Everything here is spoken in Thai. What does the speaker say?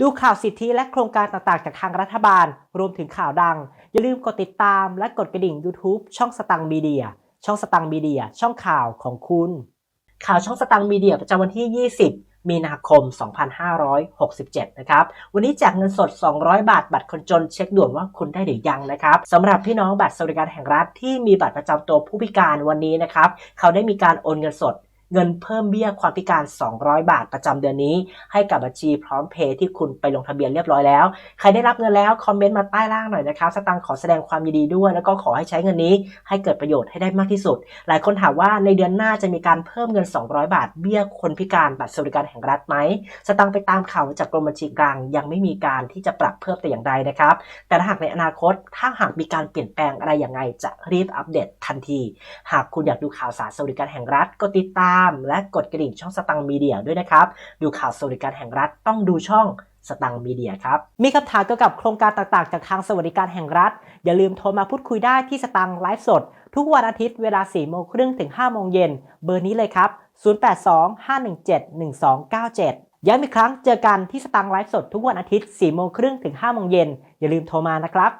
ดูข่าวสิทธิและโครงการต่างๆ จากทางรัฐบาล รวมถึงข่าวดัง อย่าลืมกดติดตามและกดกระดิ่ง YouTube ช่องสตังมีเดีย ช่องสตังมีเดีย ช่องข่าวของคุณ ข่าวช่องสตังมีเดียประจำวันที่ 20 มีนาคม 2567 นะครับ วันนี้แจกเงินสด 200 บาท บัตรคนจนเช็คด่วนว่าคุณได้หรือยังนะครับสำหรับพี่น้องบัตรสวัสดิการแห่งรัฐที่มีบัตรประจำตัวผู้พิการวันนี้นะครับ เขาได้มีการโอนเงินสด เงินเพิ่มเบี้ยความพิการ 200 บาทประจำเดือนนี้ ให้กับบัญชีพร้อมเพย์ที่คุณไปลงทะเบียนเรียบร้อยแล้ว ใครได้รับเงินแล้วคอมเมนต์มาใต้ล่างหน่อยนะครับสตังขอแสดงความยินดีด้วย แล้วก็ขอให้ใช้เงินนี้ ให้เกิดประโยชน์ให้ได้มากที่สุด หลายคนถามว่าในเดือนหน้าจะมีการเพิ่มเงิน 200 บาท เบี้ยคนพิการบัตรสวัสดิการแห่งรัฐไหมสตังไปตามข่าวจากกรมบัญชีกลางยังไม่มีการที่จะปรับเพิ่มแต่อย่างใดนะครับ แต่ถ้าหากในอนาคตถ้าหากมีการเปลี่ยนแปลงอะไรอย่างไรจะรีบอัปเดตทันที หากคุณอยากดูข่าวสารสวัสดิการแห่งรัฐกดติดตามและกดกระดิ่งช่องสตังมีเดียด้วยนะครับ ดูข่าวสวัสดิการแห่งรัฐต้องดูช่องสตังมีเดียครับ มีคำถามเกี่ยวกับโครงการต่างๆ จากทางสวัสดิการแห่งรัฐ อย่าลืมโทรมาพูดคุยได้ที่สตังไลฟ์สด ทุกวันอาทิตย์เวลา 4 โมงครึ่งถึง 5 โมงเย็น เบอร์นี้เลยครับ 0825171297 ย้ำอีกครั้งเจอกันที่สตังไลฟ์สดทุกวันอาทิตย์ 4 โมงครึ่งถึง 5 โมงเย็น อย่าลืมโทรมานะครับ